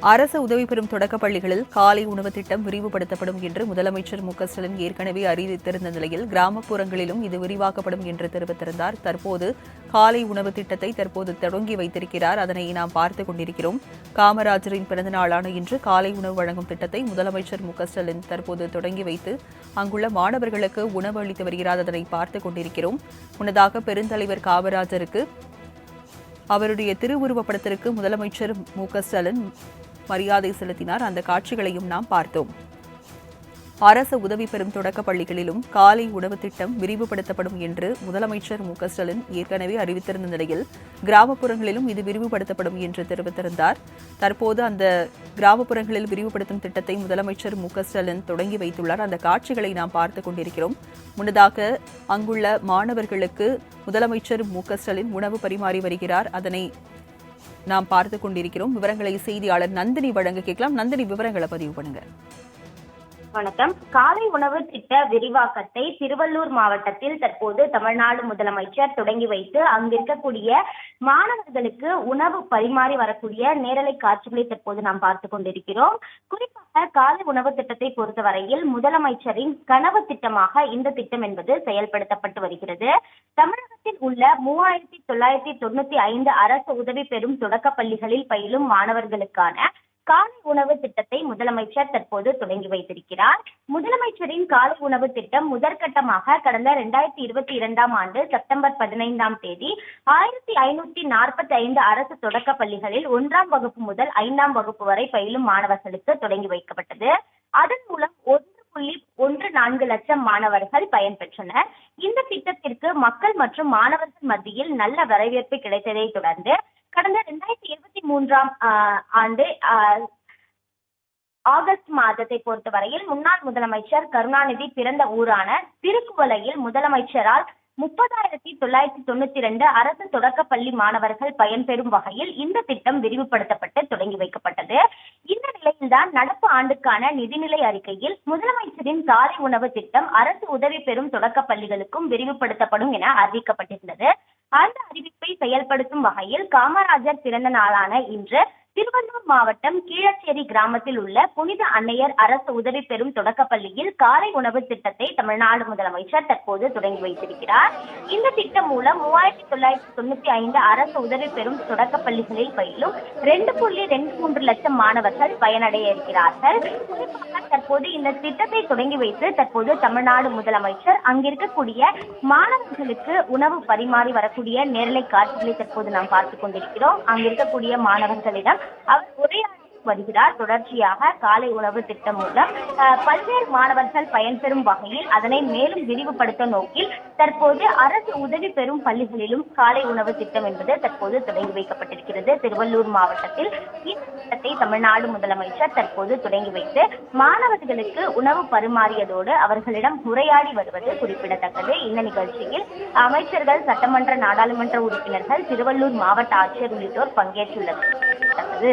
அரசு உதவி பெறும் தொடக்கப் பள்ளிகளில் காலை உணவு திட்டம் விரிவுபடுத்தப்படும் என்று முதலமைச்சர் மு க ஸ்டாலின் ஏற்கனவே அறிவித்திருந்த நிலையில் கிராமப்புறங்களிலும் இது விரிவாக்கப்படும் என்று தெரிவித்திருந்தார். தற்போது காலை உணவு திட்டத்தை தற்போது தொடங்கி வைத்திருக்கிறார். அதனை நாம் பார்த்துக் கொண்டிருக்கிறோம். காமராஜரின் பிறந்த நாளான இன்று காலை உணவு வழங்கும் திட்டத்தை முதலமைச்சர் மு க ஸ்டாலின் தற்போது தொடங்கி வைத்து அங்குள்ள மாணவர்களுக்கு உணவு அளித்து வருகிறார் அதனை பார்த்துக் கொண்டிருக்கிறோம். முன்னதாக பெருந்தலைவர் காமராஜருக்கு அவருடைய திருவுருவப்படத்திற்கு முதலமைச்சர் மு க ஸ்டாலின் மரியாதை செலுத்தினார். அந்த காட்சிகளையும் நாம் பார்த்தோம். அரசு உதவி பெறும் தொடக்கப் பள்ளிகளிலும் காலை உணவு திட்டம் விரிவுபடுத்தப்படும் என்று முதலமைச்சர் மு. ஸ்டாலின் ஏற்கனவே அறிவித்திருந்த நிலையில் கிராமப்புறங்களிலும் இது விரிவுபடுத்தப்படும் என்று தெரிவித்திருந்தார். தற்போது அந்த கிராமப்புறங்களில் விரிவுபடுத்தும் திட்டத்தை முதலமைச்சர் மு. ஸ்டாலின் தொடங்கி வைத்துள்ளார். அந்த காட்சிகளை நாம் பார்த்துக் கொண்டிருக்கிறோம். முன்னதாக அங்குள்ள மாணவர்களுக்கு முதலமைச்சர் மு. ஸ்டாலின் உணவு பரிமாறி வருகிறார். அதனை நாம் பார்த்து கொண்டிருக்கிறோம். விவரங்களை செய்தியாளர் நந்தினி வழங்க கேட்கலாம். நந்தினி விவரங்களை பதிவு பண்ணுங்க. வணக்கம். காலை உணவு திட்ட விரிவாக்கத்தை திருவள்ளூர் மாவட்டத்தில் தற்போது தமிழ்நாடு முதலமைச்சர் தொடங்கி வைத்து அங்கிருக்கக்கூடிய மாணவர்களுக்கு உணவு பரிமாறி வரக்கூடிய நேரலை காட்சிகளை தற்போது நாம் பார்த்து கொண்டிருக்கிறோம். குறிப்பாக காலை உணவு திட்டத்தை பொறுத்தவரையில் முதலமைச்சரின் கனவு திட்டமாக இந்த திட்டம் என்பது செயல்படுத்தப்பட்டு வருகிறது. தமிழகத்தில் உள்ள மூவாயிரத்தி தொள்ளாயிரத்தி தொண்ணூத்தி ஐந்து அரசு உதவி பெறும் தொடக்கப் பள்ளிகளில் பயிலும் மாணவர்களுக்கான காலை உணவு திட்டத்தை முதலமைச்சர் தற்போது தொடங்கி வைத்திருக்கிறார். முதலமைச்சரின் காலை உணவு திட்டம் முதற்கட்டமாக கடந்த இரண்டாயிரத்தி இருபத்தி இரண்டாம் ஆண்டு செப்டம்பர் பதினைந்தாம் தேதி ஆயிரத்தி ஐநூத்தி நாற்பத்தி ஐந்து அரசு தொடக்க பள்ளிகளில் ஒன்றாம் வகுப்பு முதல் ஐந்தாம் வகுப்பு வரை பயிலும் மாணவர்களுக்கு தொடங்கி வைக்கப்பட்டது. அதன் மூலம் ஒன்று புள்ளி ஒன்று நான்கு லட்சம் மாணவர்கள் பயன்பெற்றனர். இந்த திட்டத்திற்கு மக்கள் மற்றும் மாணவர்கள் மத்தியில் நல்ல வரவேற்பு கிடைத்ததை தொடர்ந்து கடந்த இரண்டாயிரத்தி இருபத்தி மூன்றாம் ஆண்டு ஆகஸ்ட் மாதத்தை பொறுத்தவரையில் முன்னாள் முதலமைச்சர் கருணாநிதி பிறந்த ஊரான திருக்குவலையில் முதலமைச்சரால் முப்பதாயிரத்தி தொள்ளாயிரத்தி தொண்ணூத்தி ரெண்டு அரசு தொடக்கப்பள்ளி மாணவர்கள் பயன்பெறும் வகையில் இந்த திட்டம் விரிவுபடுத்தப்பட்டு தொடங்கி வைக்கப்பட்டது. இந்த நிலையில்தான் நடப்பு ஆண்டுக்கான நிதிநிலை அறிக்கையில் முதலமைச்சரின் காலை உணவு திட்டம் அரசு உதவி பெறும் தொடக்கப் பள்ளிகளுக்கும் விரிவுபடுத்தப்படும் என அறிவிக்கப்பட்டிருந்தது. அந்த அறிவிப்பை செயல்படுத்தும் வகையில் காமராஜர் பிறந்த நாளான இன்று திருவள்ளூர் மாவட்டம் கீழச்சேரி கிராமத்தில் உள்ள புனித அன்னையர் அரசு உதவி பெறும் தொடக்கப் பள்ளியில் காலை உணவு திட்டத்தை தமிழ்நாடு முதலமைச்சர் தற்போது தொடங்கி வைத்திருக்கிறார். இந்த திட்டம் மூலம் மூவாயிரத்தி தொள்ளாயிரத்தி தொண்ணூத்தி ஐந்து அரசு உதவி பெறும் தொடக்கப் பள்ளிகளில் பயிலும் ரெண்டு புள்ளி ரெண்டு மூன்று லட்சம் மாணவர்கள் பயனடைய இருக்கிறார்கள். குறிப்பாக தற்போது இந்த திட்டத்தை தொடங்கி வைத்து தற்போது தமிழ்நாடு முதலமைச்சர் அங்கிருக்கக்கூடிய மாணவர்களுக்கு உணவு பரிமாறி வரக்கூடிய நேரலை காட்சிகளை தற்போது நாம் பார்த்துக் கொண்டிருக்கிறோம். அங்கிருக்கக்கூடிய மாணவர்களிடம் அவர் உரையாடி வருகிறார். தொடர்ச்சியாக காலை உணவு திட்டம் மூலம் பல்வேறு மாணவர்கள் பயன்பெறும் வகையில் அதனை மேலும் விரிவுபடுத்த நோக்கில் தற்போது அரசு உதவி பெறும் பள்ளிகளிலும் காலை உணவு திட்டம் என்பது தற்போது தொடங்கி வைக்கப்பட்டிருக்கிறது. திருவள்ளூர் மாவட்டத்தில் இத்திட்டத்தை தமிழ்நாடு முதலமைச்சர் தற்போது தொடங்கி வைத்து மாணவர்களுக்கு உணவு பரிமாறியதோடு அவர்களிடம் உரையாடி வருவது குறிப்பிடத்தக்கது. இந்த நிகழ்ச்சியில் அமைச்சர்கள் சட்டமன்ற நாடாளுமன்ற உறுப்பினர்கள் திருவள்ளூர் மாவட்ட ஆட்சியர் உள்ளிட்டோர் பங்கேற்றுள்ளது.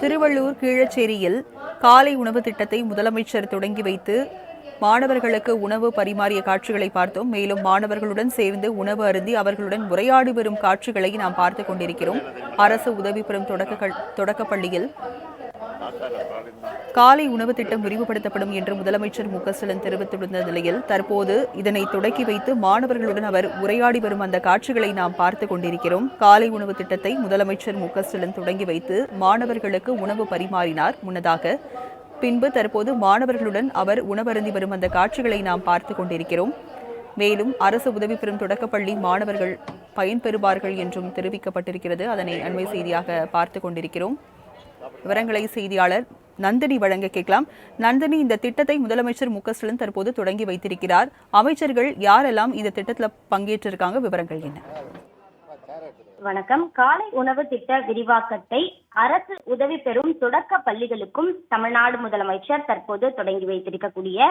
திருவள்ளூர் கீழச்சேரியில் காலை உணவு திட்டத்தை முதலமைச்சர் தொடங்கி வைத்து மாணவர்களுக்கு உணவு பரிமாறிய காட்சிகளை பார்த்தோம். மேலும் மாணவர்களுடன் சேர்ந்து உணவு அருந்தி அவர்களுடன் உரையாடி வரும் காட்சிகளை நாம் பார்த்து கொண்டிருக்கிறோம். அரசு உதவி பெறும் தொடக்க தொடக்கப் பள்ளியில் காலை உணவு திட்டம் விரிவுபடுத்தப்படும் என்று முதலமைச்சர் மு ஸ்டாலின் தெரிவித்துள்ள நிலையில் தற்போது இதனை தொடக்கி வைத்து மாணவர்களுடன் அவர் உரையாடி வரும் அந்த காட்சிகளை நாம் பார்த்து கொண்டிருக்கிறோம். காலை உணவு திட்டத்தை முதலமைச்சர் மு ஸ்டாலின் தொடங்கி வைத்து மாணவர்களுக்கு உணவு பரிமாறினார் முன்னதாக. பின்பு தற்போது மாணவர்களுடன் அவர் உணவருந்தி வரும் அந்த காட்சிகளை நாம் பார்த்து கொண்டிருக்கிறோம். மேலும் அரசு உதவி பெறும் தொடக்கப்பள்ளி மாணவர்கள் பயன்பெறுவார்கள் என்றும் தெரிவிக்கப்பட்டிருக்கிறது. அதனை அண்மை செய்தியாக பார்த்து கொண்டிருக்கிறோம். விவரங்களை செய்தியாளர் நந்தினி வழங்க கேட்கலாம். நந்தினி இந்த திட்டத்தை முதலமைச்சர் மு ஸ்டாலின் தற்போது தொடங்கி வைத்திருக்கிறார். அமைச்சர்கள் யாரெல்லாம் இந்த திட்டத்தில் பங்கேற்றிருக்காங்க? விவரங்கள் என்ன? வணக்கம். காலை உணவு திட்ட விரிவாக்கத்தை அரசு உதவி பெறும் தொடக்க பள்ளிகளுக்கும் தமிழ்நாடு முதலமைச்சர் தற்போது தொடங்கி வைத்திருக்கக்கூடிய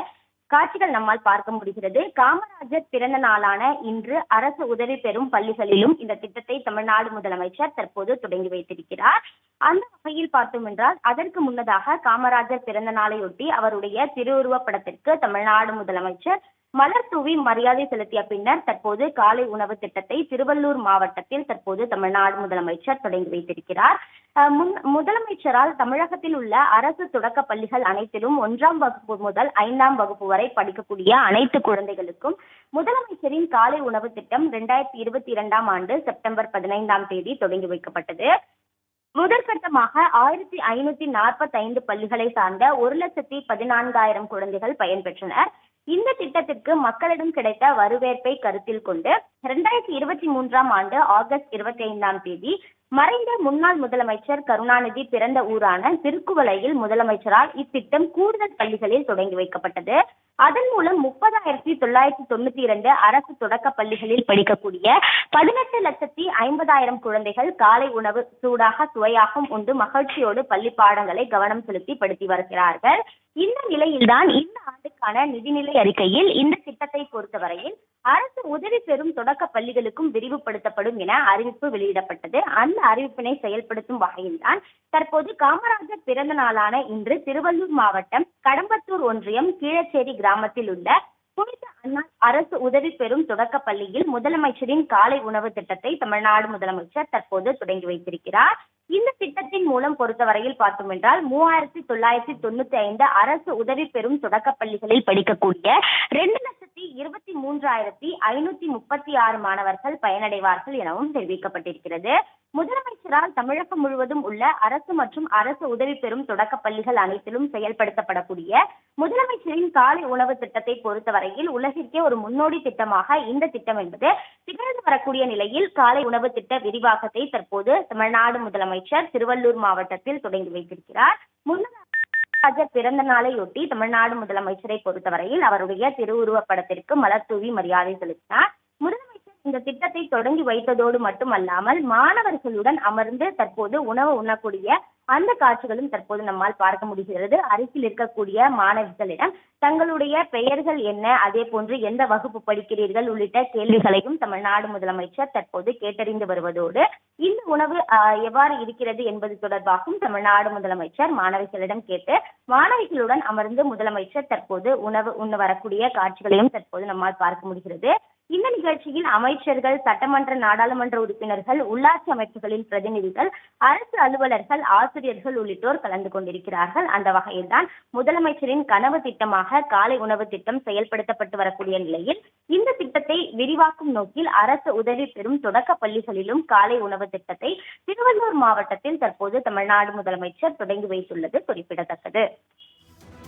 காட்சிகள் நம்மால் பார்க்க முடிகிறது. காமராஜர் பிறந்த நாளான இன்று அரசு உதவி பெறும் பள்ளிகளிலும் இந்த திட்டத்தை தமிழ்நாடு முதலமைச்சர் தற்போது தொடங்கி வைத்திருக்கிறார். அந்த வகையில் பார்த்தோம் என்றால் அதற்கு முன்னதாக காமராஜர் பிறந்த நாளையொட்டி அவருடைய திருவுருவப் படத்திற்கு தமிழ்நாடு முதலமைச்சர் மலர் தூவி மரியாதை செலுத்திய பின்னர் தற்போது காலை உணவு திட்டத்தை திருவள்ளூர் மாவட்டத்தில் தற்போது தமிழ்நாடு முதலமைச்சர் தொடங்கி வைத்திருக்கிறார். முன்- முதலமைச்சரால் தமிழகத்தில் உள்ள அரசு தொடக்க பள்ளிகள் அனைத்திலும் ஒன்றாம் வகுப்பு முதல் ஐந்தாம் வகுப்பு வரை படிக்கக்கூடிய அனைத்து குழந்தைகளுக்கும் முதலமைச்சரின் காலை உணவு திட்டம் இரண்டாயிரத்தி இருபத்தி இரண்டாம் ஆண்டு செப்டம்பர் பதினைந்தாம் தேதி தொடங்கி வைக்கப்பட்டது. முதற்கட்டமாக ஆயிரத்தி ஐநூத்தி நாற்பத்தி ஐந்து பள்ளிகளை சார்ந்த ஒரு லட்சத்தி பதினான்காயிரம் குழந்தைகள் பயன்பெற்றனர். இந்த திட்டத்திற்கு மக்களிடம் கிடைத்த வரவேற்பை கருத்தில் கொண்டு இரண்டாயிரத்தி இருபத்தி மூன்றாம் ஆண்டு ஆகஸ்ட் இருபத்தி ஐந்தாம் தேதி மறைந்த முன்னாள் முதலமைச்சர் கருணாநிதி பிறந்த ஊரான திருக்குவளையில் முதலமைச்சரால் இத்திட்டம் கூடுதல் பள்ளிகளில் தொடங்கி வைக்கப்பட்டது. அதன் மூலம் முப்பதாயிரத்தி தொள்ளாயிரத்தி தொண்ணூத்தி இரண்டு அரசு தொடக்க பள்ளிகளில் படிக்கக்கூடிய பதினெட்டு லட்சத்தி ஐம்பதாயிரம் குழந்தைகள் காலை உணவு சூடாக சுவையாகவும் உண்டு மகிழ்ச்சியோடு பள்ளி பாடங்களை கவனம் செலுத்தி படுத்தி வருகிறார்கள். இந்த நிலையில்தான் இந்த ஆண்டுக்கான நிதிநிலை அறிக்கையில் இந்த திட்டத்தை பொறுத்தவரையில் அரசு உதவி பெறும் தொடக்க பள்ளிகளுக்கும் விரிவுபடுத்தப்படும் என அறிவிப்பு வெளியிடப்பட்டது. அந்த அறிவிப்பினை செயல்படுத்தும் வகையில்தான் தற்போது காமராஜர் பிறந்த நாளான இன்று திருவள்ளூர் மாவட்டம் கடம்பத்தூர் ஒன்றியம் கீழச்சேரி கிராமத்தில் உள்ள புனித அண்ணா அரசு உதவி பெறும் தொடக்க பள்ளியில் முதலமைச்சரின் காலை உணவு திட்டத்தை தமிழ்நாடு முதலமைச்சர் தற்போது தொடங்கி வைத்திருக்கிறார். இந்த திட்டத்தின் மூலம் பொறுத்தவரையில் பார்த்தோம் என்றால் மூவாயிரத்தி தொள்ளாயிரத்தி தொண்ணூத்தி ஐந்து அரசு உதவி பெறும் தொடக்க பள்ளிகளில் படிக்கக்கூடிய ரெண்டு லட்சம் இருபத்தி மூன்றாயிரத்தி ஐநூத்தி முப்பத்தி ஆறு மாணவர்கள் பயனடைவார்கள் எனவும் தெரிவிக்கப்பட்டிருக்கிறது. முதலமைச்சரால் தமிழகம் முழுவதும் உள்ள அரசு மற்றும் அரசு உதவி பெறும் தொடக்க பள்ளிகள் அனைத்திலும் செயல்படுத்தப்படக்கூடிய முதலமைச்சரின் காலை உணவு திட்டத்தை பொறுத்தவரையில் உலகிற்கே ஒரு முன்னோடி திட்டமாக இந்த திட்டம் என்பது திகழ்ந்து வரக்கூடிய நிலையில் காலை உணவு திட்ட விரிவாக்கத்தை தற்போது தமிழ்நாடு முதலமைச்சர் திருவள்ளூர் மாவட்டத்தில் தொடங்கி வைத்திருக்கிறார். முன்னதாக ராஜர் பிறந்த நாளையொட்டி தமிழ்நாடு முதலமைச்சரை பொறுத்தவரையில் அவருடைய திருவுருவப் படத்திற்கு மலர் தூவி மரியாதை செலுத்தினார். முதலமைச்சர் இந்த திட்டத்தை தொடங்கி வைத்ததோடு மட்டுமல்லாமல் மாணவர்களுடன் அமர்ந்து தற்போது உணவு உண்ணக்கூடிய அந்த காட்சிகளும் தற்போது நம்மால் பார்க்க முடிகிறது. அருகில் இருக்கக்கூடிய மாணவிகளிடம் தங்களுடைய பெயர்கள் என்ன? அதே போன்று எந்த வகுப்பு படிக்கிறீர்கள்? உள்ளிட்ட கேள்விகளையும் தமிழ்நாடு முதலமைச்சர் தற்போது கேட்டறிந்து வருவதோடு இந்த உணவு எவ்வாறு இருக்கிறது என்பது தொடர்பாகவும் தமிழ்நாடு முதலமைச்சர் மாணவிகளிடம் கேட்டு மாணவிகளுடன் அமர்ந்து முதலமைச்சர் தற்போது உணவு உண்ண வரக்கூடிய காட்சிகளையும் தற்போது நம்மால் பார்க்க முடிகிறது. இந்த நிகழ்ச்சியில் அமைச்சர்கள் சட்டமன்ற நாடாளுமன்ற உறுப்பினர்கள் உள்ளாட்சி அமைப்புகளின் பிரதிநிதிகள் அரசு அலுவலர்கள் ஆசிரியர்கள் உள்ளிட்டோர் கலந்து கொண்டிருக்கிறார்கள். அந்த வகையில்தான் முதலமைச்சரின் கனவு திட்டமாக காலை உணவு திட்டம் செயல்படுத்தப்பட்டு வரக்கூடிய நிலையில் இந்த திட்டத்தை விரிவாக்கும் நோக்கில் அரசு உதவி பெறும் தொடக்க பள்ளிகளிலும் காலை உணவு திட்டத்தை திருவள்ளூர் மாவட்டத்தில் தற்போது தமிழ்நாடு முதலமைச்சர் தொடங்கி வைத்துள்ளது குறிப்பிடத்தக்கது.